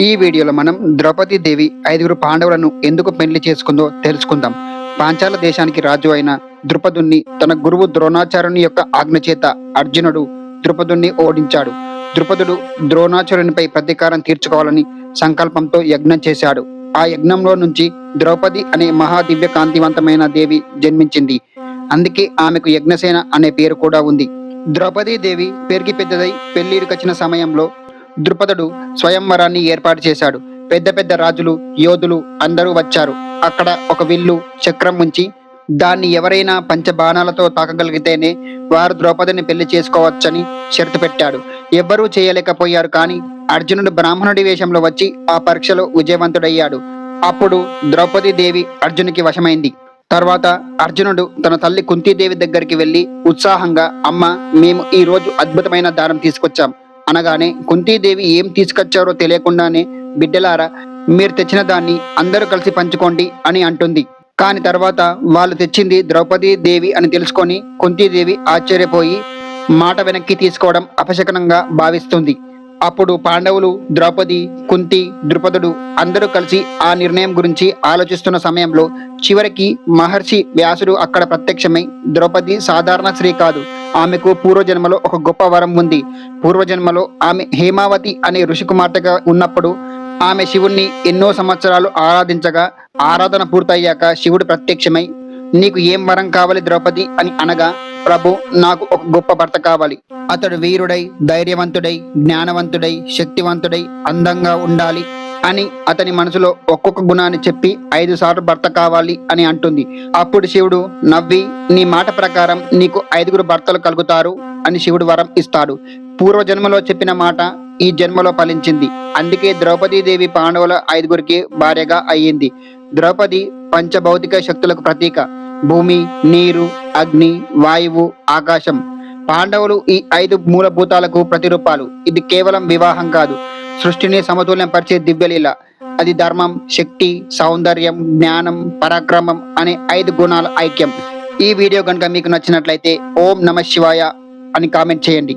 ఈ వీడియోలో మనం ద్రౌపది దేవి ఐదుగురు పాండవులను ఎందుకు పెళ్ళి చేసుకుందో తెలుసుకుందాం. పాంచాల దేశానికి రాజు అయిన ద్రుపదుణ్ణి తన గురువు ద్రోణాచార్యుని యొక్క ఆజ్ఞ చేత అర్జునుడు ద్రుపదుణ్ణి ఓడించాడు. ద్రుపదుడు ద్రోణాచార్యునిపై ప్రతీకారం తీర్చుకోవాలని సంకల్పంతో యజ్ఞం చేశాడు. ఆ యజ్ఞంలో నుంచి ద్రౌపది అనే మహాదివ్య కాంతివంతమైన దేవి జన్మించింది. అందుకే ఆమెకు యజ్ఞసేన అనే పేరు కూడా ఉంది. ద్రౌపదీ దేవి పెరిగి పెద్దదై పెళ్ళిరికొచ్చిన సమయంలో ద్రుపదుడు స్వయంవరాన్ని ఏర్పాటు చేశాడు. పెద్ద పెద్ద రాజులు యోధులు అందరూ వచ్చారు. అక్కడ ఒక విల్లు చక్రం ఉంచి దాన్ని ఎవరైనా పంచబాణాలతో తాకగలిగితేనే వారు ద్రౌపదిని పెళ్ళి చేసుకోవచ్చని షరతు పెట్టాడు. ఎవ్వరూ చేయలేకపోయారు కానీ అర్జునుడు బ్రాహ్మణుడి వేషంలో వచ్చి ఆ పరీక్షలో విజయవంతుడయ్యాడు. అప్పుడు ద్రౌపది దేవి అర్జునికి వశమైంది. తర్వాత అర్జునుడు తన తల్లి కుంతీదేవి దగ్గరికి వెళ్ళి ఉత్సాహంగా అమ్మ మేము ఈ రోజు అద్భుతమైన దానం తీసుకొచ్చాం. అనగానే కుంతీదేవి ఏం తీసుకొచ్చారో తెలియకుండానే బిడ్డలారా మీరు తెచ్చిన దాన్ని అందరూ కలిసి పంచుకోండి అని అంటుంది. కాని తర్వాత వాళ్ళు తెచ్చింది ద్రౌపది దేవి అని తెలుసుకొని కుంతీదేవి ఆశ్చర్యపోయి మాట వెనక్కి తీసుకోవడం అపశకనంగా భావిస్తుంది. అప్పుడు పాండవులు ద్రౌపది కుంతి ద్రుపదుడు అందరూ కలిసి ఆ నిర్ణయం గురించి ఆలోచిస్తున్న సమయంలో చివరికి మహర్షి వ్యాసుడు అక్కడ ప్రత్యక్షమై ద్రౌపది సాధారణ స్త్రీ కాదు. ఆమెకు పూర్వజన్మలో ఒక గొప్ప వరం ఉంది. పూర్వజన్మలో ఆమె హేమావతి అనే ఋషి కుమార్తెగా ఉన్నప్పుడు ఆమె శివుణ్ణి ఎన్నో సంవత్సరాలు ఆరాధించగా ఆరాధన పూర్తయ్యాక శివుడు ప్రత్యక్షమై నీకు ఏం వరం కావాలి ద్రౌపది అని అనగా ప్రభు నాకు ఒక గొప్ప భర్త కావాలి. అతడు వీరుడై ధైర్యవంతుడై జ్ఞానవంతుడై శక్తివంతుడై అందంగా ఉండాలి అని అతని మనసులో ఒక్కొక్క గుణాన్ని చెప్పి ఐదు సార్లు భర్త కావాలి అని అంటుంది. అప్పుడు శివుడు నవ్వి నీ మాట ప్రకారం నీకు ఐదుగురు భర్తలు కలుగుతారు అని శివుడు వరం ఇస్తాడు. పూర్వజన్మలో చెప్పిన మాట ఈ జన్మలో ఫలించింది. అందుకే ద్రౌపదీదేవి పాండవుల ఐదుగురికి భార్యగా అయ్యింది. ద్రౌపది పంచభౌతిక శక్తులకు ప్రతీక. భూమి నీరు అగ్ని వాయువు ఆకాశం. పాండవులు ఈ ఐదు మూలభూతాలకు ప్రతిరూపాలు. ఇది కేవలం వివాహం కాదు. సృష్టిని సమతుల్యం పరిచే దివ్యలీల. అది ధర్మం శక్తి సౌందర్యం జ్ఞానం పరాక్రమం అనే ఐదు గుణాల ఐక్యం. ఈ వీడియో కనుక మీకు నచ్చినట్లయితే ఓం నమ శివాయ అని కామెంట్ చేయండి.